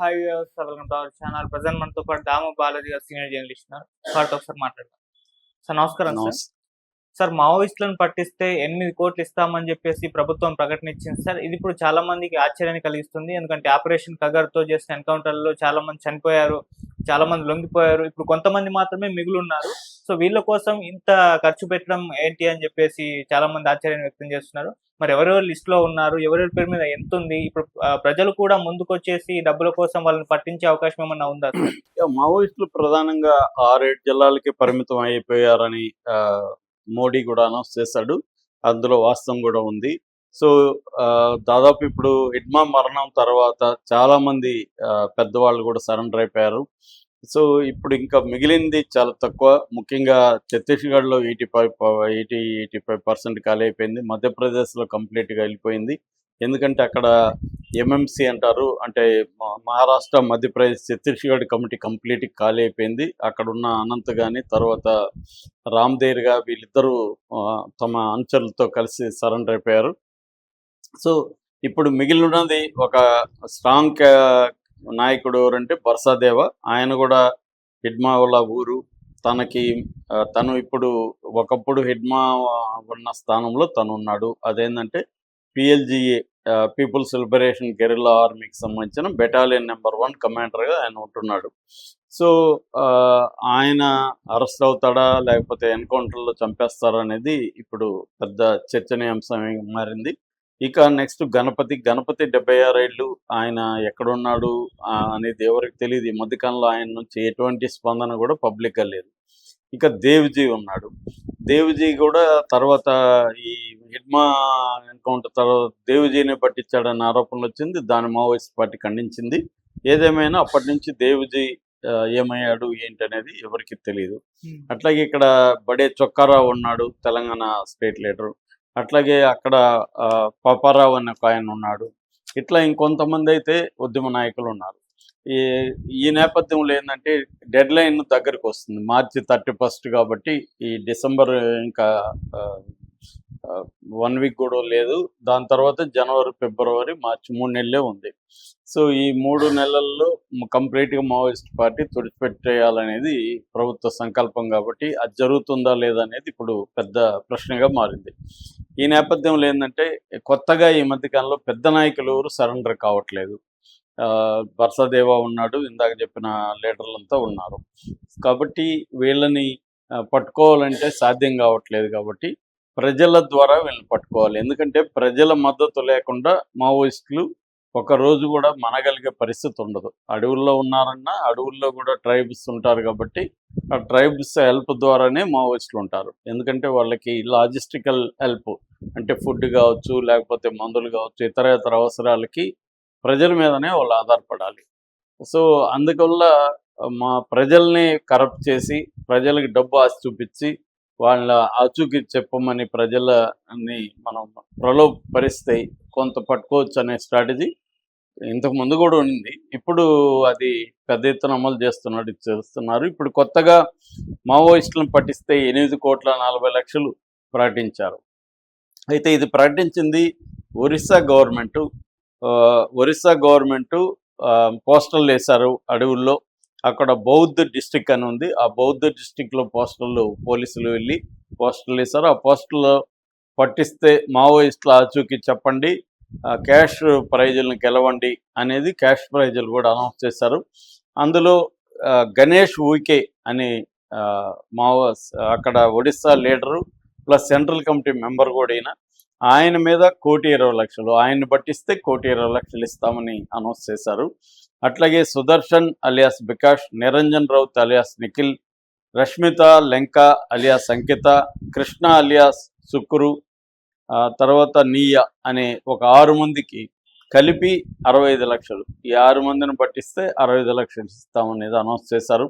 Hi welcome to our channel present మనతో పాటు దాము బాలాజీ గారు సీనియర్ జర్నలిస్ట్ ఉన్నారు. వారితో ఒకసారి మాట్లాడదాం. సార్ నమస్కారం సార్. సార్ మావోయిస్టులను పట్టిస్తే ఎనిమిది కోట్లు ఇస్తామని చెప్పేసి ప్రభుత్వం ప్రకటన ఇచ్చింది సార్ ఇది ఇప్పుడు చాలా మందికి ఆశ్చర్యాన్ని కలిగిస్తుంది. ఎందుకంటే ఆపరేషన్ కగర్తో చేసిన ఎన్కౌంటర్లో చాలా మంది చనిపోయారు. చాలా మంది లొంగిపోయారు. ఇప్పుడు కొంతమంది మాత్రమే మిగులు ఉన్నారు సో వీళ్ళ కోసం ఇంత ఖర్చు పెట్టడం ఏంటి అని చెప్పేసి చాలా మంది ఆశ్చర్యం వ్యక్తం చేస్తున్నారు. మరి ఎవరెవరు లిస్ట్లో ఉన్నారు? ఎవరెవరి పేరు మీద ఎంత ఉంది? ఇప్పుడు ప్రజలు కూడా ముందుకొచ్చేసి డబ్బుల కోసం వాళ్ళని పట్టించే అవకాశం ఏమన్నా ఉందా మావోయిస్టులు ప్రధానంగా ఆరేడు జిల్లాలకి పరిమితం అయిపోయారని ఆ, మోడీ కూడా అనౌన్స్ చేశాడు. అందులో వాస్తవం కూడా ఉంది. సో ఆ, దాదాపు ఇప్పుడు హిడ్మా మరణం తర్వాత చాలా మంది ఆ, పెద్దవాళ్ళు కూడా సరెండర్ అయిపోయారు. సో ఇప్పుడు ఇంకా మిగిలింది చాలా తక్కువ. ముఖ్యంగా ఛత్తీస్గఢ్లో eighty five eighty eighty five percent ఖాళీ అయిపోయింది. మధ్యప్రదేశ్లో కంప్లీట్గా వెళ్ళిపోయింది. ఎందుకంటే అక్కడ ఎంఎంసి అంటారు అంటే మహారాష్ట్ర మధ్యప్రదేశ్ ఛత్తీస్గఢ్ కమిటీ కంప్లీట్ ఖాళీ అయిపోయింది. అక్కడ ఉన్న అనంత్ కానీ తర్వాత రామ్దేర్గా వీళ్ళిద్దరూ తమ అంచెలతో కలిసి సరెండర్ అయిపోయారు. సో ఇప్పుడు మిగిలినది ఒక స్ట్రాంగ్ నాయకుడు ఎవరంటే బర్సాదేవ ఆయన కూడా హిడ్మావుల ఊరు. తనకి తను ఇప్పుడు ఒకప్పుడు హిడ్మా ఉన్న స్థానంలో తను ఉన్నాడు. అదేంటంటే పిఎల్జిఏ పీపుల్స్ లిబరేషన్ గెరిల్లా ఆర్మీకి సంబంధించిన బెటాలియన్ నెంబర్ వన్ కమాండర్గా ఆయన ఉంటున్నాడు. సో ఆ, ఆయన అరెస్ట్ అవుతాడా లేకపోతే ఎన్కౌంటర్లో చంపేస్తారా అనేది ఇప్పుడు పెద్ద చర్చనీయాంశం మారింది. ఇక నెక్స్ట్ గణపతి గణపతి డెబ్బై ఆరేళ్ళు ఆయన ఎక్కడున్నాడు అనేది ఎవరికి తెలియదు ఈ మధ్యకాలంలో ఆయన నుంచి ఎటువంటి స్పందన కూడా పబ్లిక్గా లేదు. ఇక దేవ్జీ ఉన్నాడు. దేవ్జీ కూడా తర్వాత ఈ హిడ్మా ఎన్కౌంటర్ తర్వాత దేవ్జీని పట్టించాడన్న ఆరోపణలు వచ్చింది. దాని మావోయిస్ట్ పార్టీ ఖండించింది. ఏదేమైనా అప్పటి నుంచి దేవ్జీ ఏమయ్యాడు ఏంటి అనేది ఎవరికి తెలియదు అట్లాగే ఇక్కడ బడే చొక్కారావు ఉన్నాడు తెలంగాణ స్టేట్ లీడరు. అట్లాగే అక్కడ ఆ, పాపారావు అనే ఒక ఆయన ఉన్నాడు. ఇట్లా ఇంకొంతమంది అయితే ఉద్యమ నాయకులు ఉన్నారు. ఈ ఈ నేపథ్యంలో ఏంటంటే డెడ్ లైన్ దగ్గరికి వస్తుంది. మార్చి థర్టీ ఫస్ట్ కాబట్టి ఈ డిసెంబర్ ఇంకా వన్ వీక్ కూడా లేదు. దాని తర్వాత జనవరి ఫిబ్రవరి మార్చి మూడు నెలలే ఉంది. సో ఈ మూడు నెలల్లో కంప్లీట్గా మావోయిస్ట్ పార్టీ తుడిచిపెట్టేయాలనేది ప్రభుత్వ సంకల్పం కాబట్టి అది జరుగుతుందా లేదా అనేది ఇప్పుడు పెద్ద ప్రశ్నగా మారింది. ఈ నేపథ్యంలో ఏంటంటే కొత్తగా ఈ మధ్యకాలంలో పెద్ద నాయకులు ఎవరు సరెండర్ కావట్లేదు. ఆ, ఉన్నాడు ఇందాక చెప్పిన లీడర్లంతా ఉన్నారు. కాబట్టి వీళ్ళని పట్టుకోవాలంటే సాధ్యం కావట్లేదు కాబట్టి ప్రజల ద్వారా వీళ్ళని పట్టుకోవాలి. ఎందుకంటే ప్రజల మద్దతు లేకుండా మావోయిస్టులు ఒక రోజు కూడా మనగలిగే పరిస్థితి ఉండదు. అడవుల్లో ఉన్నారన్నా అడవుల్లో కూడా ట్రైబ్స్ ఉంటారు కాబట్టి ఆ ట్రైబ్స్ హెల్ప్ ద్వారానే మావోయిస్టులు ఉంటారు. ఎందుకంటే వాళ్ళకి లాజిస్టికల్ హెల్ప్ అంటే ఫుడ్ కావచ్చు లేకపోతే మందులు కావచ్చు ఇతర ఇతర అవసరాలకి ప్రజల మీదనే వాళ్ళు ఆధారపడాలి. సో అందువల్ల మా ప్రజల్ని కరప్ట్ చేసి ప్రజలకి డబ్బు ఆశ చూపించి వాళ్ళ ఆచూకీ చెప్పమని ప్రజలని మనం ప్రలోభపరిస్తే కొంత పట్టుకోవచ్చు అనే స్ట్రాటజీ ఇంతకు ముందు కూడా ఉంది ఇప్పుడు అది పెద్ద ఎత్తున అమలు చేస్తున్నాడు చేస్తున్నారు. ఇప్పుడు కొత్తగా మావోయిస్టులను పట్టిస్తే ఎనిమిది కోట్ల నలభై లక్షలు ప్రకటించారు. అయితే ఇది ప్రకటించింది Orissa government. Orissa government posters వేశారు అడవుల్లో. అక్కడ బౌద్ధ డిస్టిక్ అని ఉంది. ఆ బౌద్ధ డిస్టిక్లో పోస్టల్ పోలీసులు వెళ్ళి పోస్టల్ వేశారు. ఆ పోస్టల్లో పట్టిస్తే మావోయిస్టుల ఆచూకీ చెప్పండి ఆ క్యాష్ ప్రైజులను గెలవండి అనేది క్యాష్ ప్రైజులు కూడా అనౌన్స్ చేశారు. అందులో గణేష్ ఊకే అని ఆ, మావో అక్కడ Odisha leader plus central committee member కూడా అయినా ఆయన మీద కోటి ఇరవై లక్షలు. ఆయన్ని పట్టిస్తే కోటి ఇరవై లక్షలు ఇస్తామని అనౌన్స్ చేశారు. అట్లాగే Sudarshan alias Bikash Niranjan Raut alias Nikhil Rashmita Lenka alias Ankita Krishna alias Shukru ఆ తర్వాత నీయ అనే ఒక ఆరు మందికి కలిపి అరవై ఐదు లక్షలు. ఈ ఆరు మందిని పట్టిస్తే అరవై ఐదు లక్షలు ఇస్తామనేది అనౌన్స్ చేశారు.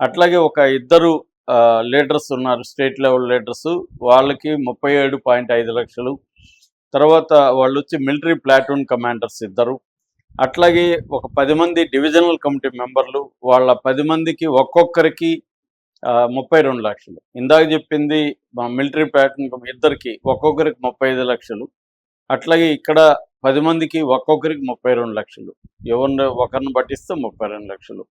అట్లాగే ఒక ఇద్దరు లీడర్స్ ఉన్నారు స్టేట్ లెవెల్ లీడర్స్. వాళ్ళకి ముప్పై ఏడు పాయింట్ ఐదు లక్షలు. తర్వాత వాళ్ళు వచ్చి మిలిటరీ ప్లాటూన్ కమాండర్స్ ఇద్దరు. అట్లాగే ఒక పది మంది డివిజనల్ కమిటీ మెంబర్లు వాళ్ళ పది మందికి ఒక్కొక్కరికి ఆ, ముప్పై రెండు లక్షలు. ఇందాక చెప్పింది మా మిలిటరీ ప్లాటూన్ ఇద్దరికి ఒక్కొక్కరికి ముప్పై ఐదు లక్షలు. అట్లాగే ఇక్కడ పది మందికి ఒక్కొక్కరికి ముప్పై రెండు లక్షలు. ఎవరిని ఒకరిని పట్టిస్తే ముప్పై రెండు లక్షలు.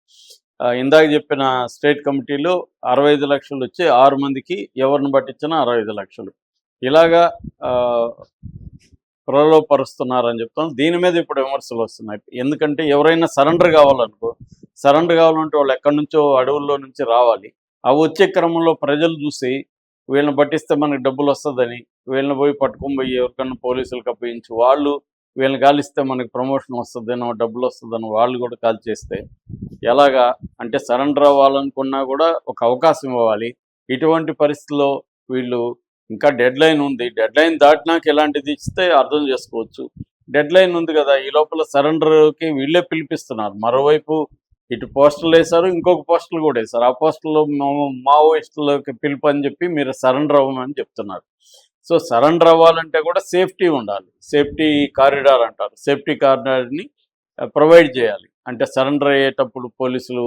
ఇందాక చెప్పిన స్టేట్ కమిటీలో అరవై ఐదు లక్షలు వచ్చి ఆరు మందికి ఎవరిని పట్టించినా అరవై ఐదు లక్షలు. ఇలాగా ఆ, చెప్తాం దీని మీద ఇప్పుడు విమర్శలు వస్తున్నాయి. ఎందుకంటే ఎవరైనా సరెండర్ కావాలనుకో సరెండర్ కావాలంటే వాళ్ళు ఎక్కడి నుంచో అడవుల్లో నుంచి రావాలి. అవి వచ్చే క్రమంలో ప్రజలు చూసి వీళ్ళని పట్టిస్తే మనకి డబ్బులు వస్తుందని వీళ్ళని పోయి పట్టుకొని పోయి ఎవరికన్నా పోలీసులకు అప్పగించి వాళ్ళు వీళ్ళని కాలిస్తే మనకి ప్రమోషన్ వస్తుందనో డబ్బులు వస్తుందని వాళ్ళు కూడా కాల్ చేస్తే ఎలాగా అంటే సరెండర్ అవ్వాలనుకున్నా కూడా ఒక అవకాశం ఇవ్వాలి. ఇటువంటి పరిస్థితిలో వీళ్ళు ఇంకా డెడ్ లైన్ ఉంది. డెడ్ లైన్ దాటినాక ఇలాంటిది ఇస్తే అర్థం చేసుకోవచ్చు. డెడ్ లైన్ ఉంది కదా ఈ లోపల సరెండర్కి వీళ్ళే పిలిపిస్తున్నారు. మరోవైపు ఇటు పోస్టర్లు వేశారు ఇంకొక పోస్టర్లు కూడా వేశారు. ఆ పోస్టర్లో మావోయిస్టులకి పిలుపు అని చెప్పి మీరు సరెండర్ అవ్వమని చెప్తున్నారు. సో సరెండర్ అవ్వాలంటే కూడా సేఫ్టీ ఉండాలి. సేఫ్టీ కారిడార్ అంటారు. సేఫ్టీ కారిడార్ని ప్రొవైడ్ చేయాలి. అంటే సరెండర్ అయ్యేటప్పుడు పోలీసులు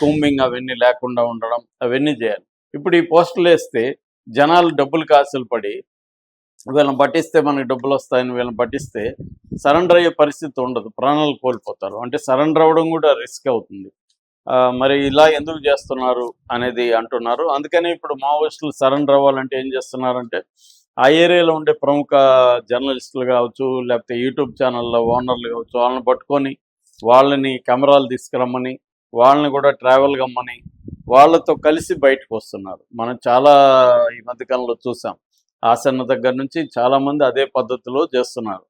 కూంబింగ్ అవన్నీ లేకుండా ఉండడం అవన్నీ చేయాలి. ఇప్పుడు ఈ పోస్టులు వేస్తే జనాలు డబ్బులు కాసులు పడి వీళ్ళని పట్టిస్తే మనకి డబ్బులు వస్తాయని వీళ్ళని పట్టిస్తే సరెండర్ అయ్యే పరిస్థితి ఉండదు. ప్రాణాలు కోల్పోతారు. అంటే సరెండర్ అవ్వడం కూడా రిస్క్ అవుతుంది. ఆ, మరి ఇలా ఎందుకు చేస్తున్నారు అనేది అంటున్నారు. అందుకని ఇప్పుడు మావోయిస్టులు సరెండర్ అవ్వాలంటే ఏం చేస్తున్నారంటే ఆ ఏరియాలో ఉండే ప్రముఖ జర్నలిస్టులు కావచ్చు లేకపోతే యూట్యూబ్ ఛానళ్ళ ఓనర్లు కావచ్చు వాళ్ళని పట్టుకొని వాళ్ళని కెమెరాలు తీసుకురమ్మని వాళ్ళని కూడా ట్రావెల్ కమ్మని వాళ్ళతో కలిసి బయటకు వస్తున్నారు. మనం చాలా ఈ మధ్యకాలంలో చూసాం. ఆసన్న దగ్గర నుంచి చాలా మంది అదే పద్ధతిలో చేస్తున్నారు.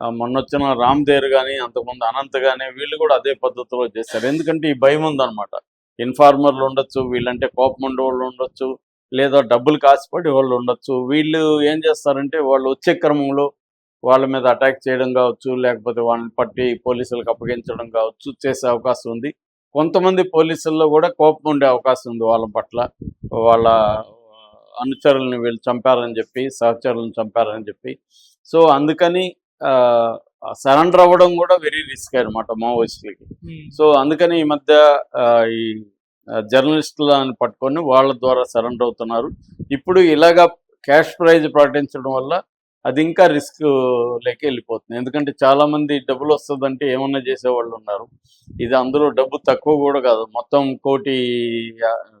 మొన్నొచ్చిన మొన్న వచ్చిన రామ్ దేర్ కానీ అంతకుముందు అనంత్ కానీ వీళ్ళు కూడా అదే పద్ధతిలో చేస్తారు ఎందుకంటే ఈ భయం ఉందన్నమాట. ఇన్ఫార్మర్లు ఉండొచ్చు వీళ్ళంటే కోపం ఉండే వాళ్ళు ఉండొచ్చు లేదా డబ్బులు కాసిపడి వాళ్ళు ఉండొచ్చు. వీళ్ళు ఏం చేస్తారంటే వాళ్ళు వచ్చే క్రమంలో వాళ్ళ మీద అటాక్ చేయడం కావచ్చు లేకపోతే వాళ్ళని పట్టి పోలీసులకు అప్పగించడం కావచ్చు చేసే అవకాశం ఉంది. కొంతమంది పోలీసుల్లో కూడా కోపం ఉండే అవకాశం ఉంది వాళ్ళ పట్ల. వాళ్ళ అనుచరుల్ని వీళ్ళు చంపారని చెప్పి సహచరులను చంపారని చెప్పి. సో అందుకని సరెండర్ అవ్వడం కూడా వెరీ రిస్క్ అనమాట మావోయిస్టులకి. సో అందుకని ఈ మధ్య ఈ జర్నలిస్టులను పట్టుకొని వాళ్ళ ద్వారా సరెండర్ అవుతున్నారు. ఇప్పుడు ఇలాగా క్యాష్ ప్రైజ్ ప్రకటించడం వల్ల అది ఇంకా రిస్క్ లేక వెళ్ళిపోతుంది. ఎందుకంటే చాలా మంది డబ్బులు వస్తుందంటే ఏమన్నా చేసేవాళ్ళు ఉన్నారు. ఇది అందులో డబ్బు తక్కువ కూడా కాదు. మొత్తం కోటి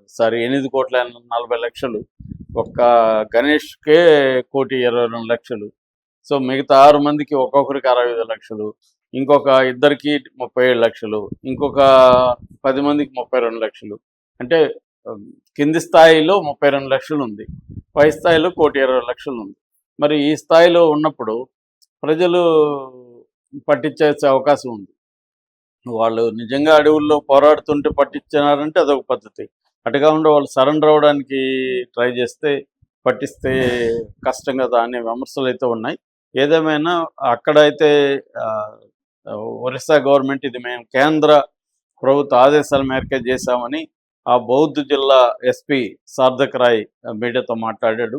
సారీ ఎనిమిది కోట్ల నలభై లక్షలు. ఒక్క గణేష్కే కోటి ఇరవై రెండు లక్షలు. సో మిగతా ఆరు మందికి ఒక్కొక్కరికి అరవై ఐదు లక్షలు. ఇంకొక ఇద్దరికి ముప్పై ఏడు లక్షలు. ఇంకొక పది మందికి ముప్పై రెండు లక్షలు. అంటే కింది స్థాయిలో ముప్పై రెండు లక్షలు ఉంది. పై స్థాయిలో కోటి ఇరవై లక్షలు ఉంది. మరి ఈ స్థాయిలో ఉన్నప్పుడు ప్రజలు పట్టించేసే అవకాశం ఉంది. వాళ్ళు నిజంగా అడవుల్లో పోరాడుతుంటే పట్టించినారంటే అదొక పద్ధతి. అటుగా ఉండే వాళ్ళు సరెండర్ అవ్వడానికి ట్రై చేస్తే పట్టిస్తే కష్టం కదా అనే విమర్శలు అయితే ఉన్నాయి. ఏదేమైనా అక్కడైతే ఆ, ఒరిస్సా గవర్నమెంట్ ఇది మేము కేంద్ర ప్రభుత్వ ఆదేశాల మేరకే చేశామని ఆ బౌద్ధ జిల్లా ఎస్పీ సార్థక్ రాయ్ మీడియాతో మాట్లాడాడు.